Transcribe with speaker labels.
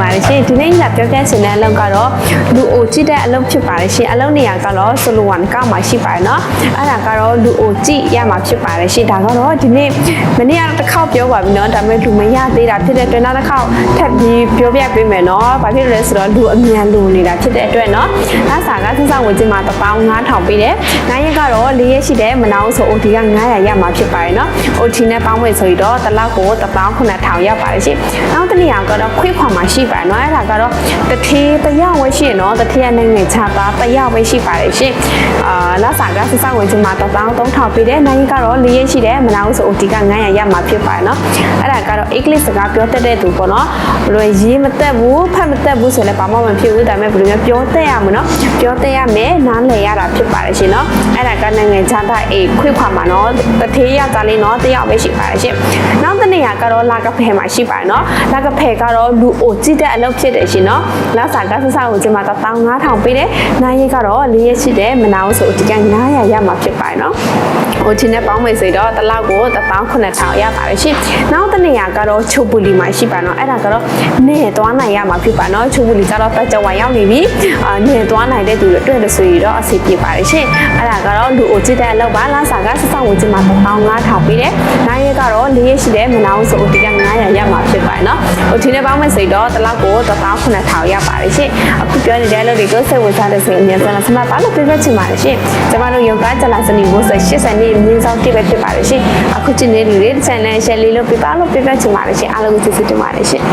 Speaker 1: ပါတယ်ရှင်ဒီနေ့ညပြောပြချင်တဲ့အလုပ်ကတော့လူအိုကြည့်တဲ့အလုပ်ဖြစ်ပါတယ်ရှင်အလုပ်နေရာကတော့ဆိုလိုဝန်ကမှာရှိပါတယ်เนาะအဲ့ဒါကတော့လူအိုကြည့်ရမှာဖြစ်ပါတယ်ရှင်ဒါကတော့ဒီနေ့မနေ့ကတော့တစ်ခေါက်ပြောပါပြီเนาะဒါပေမဲ့လူမရသေးတာဖြစ်တဲ့အတွက်နောက်တစ်ခေါက်ထပ်ပြီးပြောပြပေးမယ်เนาะဘာဖြစ်လို့လဲဆိုတော့လူအမြန်လူနေတာဖြစ်တဲ့အတွက်เนาะအဲ့စာကစစဝင်ချင်းမှာ15000ပေးတယ်နိုင်ရက်ကတော့၄ရက်ရှိတယ်မနာဘူးဆို OT က900ရမှာဖြစ်ပါတယ်เนาะ OT နဲ့ပေါင်းမယ်ဆိုရင်တော့တစ်လောက်ကို19000ရပါတယ်ရှင်နောက်တစ်နေရာကတော့ခွေးခွာမှာရှိ ပါတယ်เนาะအဲ့ဒါကတော့တထေးတယောက်ဝဲရှိရเนาะတထေးကနိုင်ငံခြားသားတယောက်ပဲရှိပါတယ်ရှင်အာလာစာကစစဝင်ချင်းမှာ13000ပေးတယ်နိုင်ရက်ကတော့၄ရက်ရှိတယ်မနာဘူးဆို OT က900ရမှာဖြစ်ပါတယ်เนาะအဲ့ဒါကတော့ English စကားပြောတတ်တဲ့သူပေါ့เนาะဘယ်လိုရေးမတက်ဘူးဖတ်မတက်ဘူးဆိုလည်းဘာမှမဖြစ်ဘူးဒါပေမဲ့ဘယ်လိုမျိုးပြောတတ်ရမလို့เนาะပြောတတ်ရမယ်နားလည်ရတာဖြစ်ပါတယ်ရှင်เนาะအဲ့ဒါကနိုင်ငံခြားသားအေးခွေးခွာမှာเนาะတထေးရသားလေးเนาะတယောက်ပဲရှိပါတယ်ရှင်နောက်တစ်နေရာကတော့လာကဖယ်မှာရှိပါတယ်เนาะလာကဖယ်ကတော့လူအိုကြည့် တက်အလုပ်ဖြစ်တယ်ရှင်နော်လစာကဆဆကိုကျမ15000ပေးတယ်နိုင်ရည်ကတော့၄ရက်ရှိတယ်မနာဘူးဆိုအတိအကျ900ရမှာဖြစ်ပါတယ်နော်ဟိုချင်းနဲ့ပေါင်းမယ်ဆိုတော့တစ်လောက်ကို18000ရပါတယ်ရှင်နောက်တစ်နေရာကတော့ချိုပူလီမှာရှိပါနော်အဲ့ဒါကတော့နေသွားနိုင်ရမှာဖြစ်ပါနော်ချိုပူလီကတော့တက်ကြဝိုင်ရောက်နေပြီအာနေသွားနိုင်တဲ့သူတွေအတွက်လို့ဆိုရတော့အဆင်ပြေပါတယ်ရှင်အဲ့ဒါကတော့လူအိုချစ်တဲ့အလုပ်ပါလစာကဆဆကိုကျမ15000ပေးတယ်နိုင်ရည်ကတော့၄ရက်ရှိတယ်မနာဘူးဆိုအတိအကျ900ရမှာဖြစ်ပါတယ်နော်ဟိုချင်းနဲ့ပေါင်းမယ်ဆိုတော့တစ်လောက်ကို19000ရပါတယ်ရှင်အခုပြောနေတဲ့အလုပ်တွေကိုစိတ်ဝင်စားတဲ့ဆိုရင်အမြန်ဆုံးဆမပါလို့ပြပြချင်ပါတယ်ရှင်ကျမတို့ယောဂဂျလာစနီဘိုးဆို80နှစ်မြင်းဆောင်တိပဲဖြစ်ပါတယ်ရှင်အခုချိန်လေးလူတွေ channel share လေးလုပ်ပြပါလို့ပြပြချင်ပါတယ်ရှင်အားလုံးကိုကျေးဇူးတင်ပါတယ်ရှင်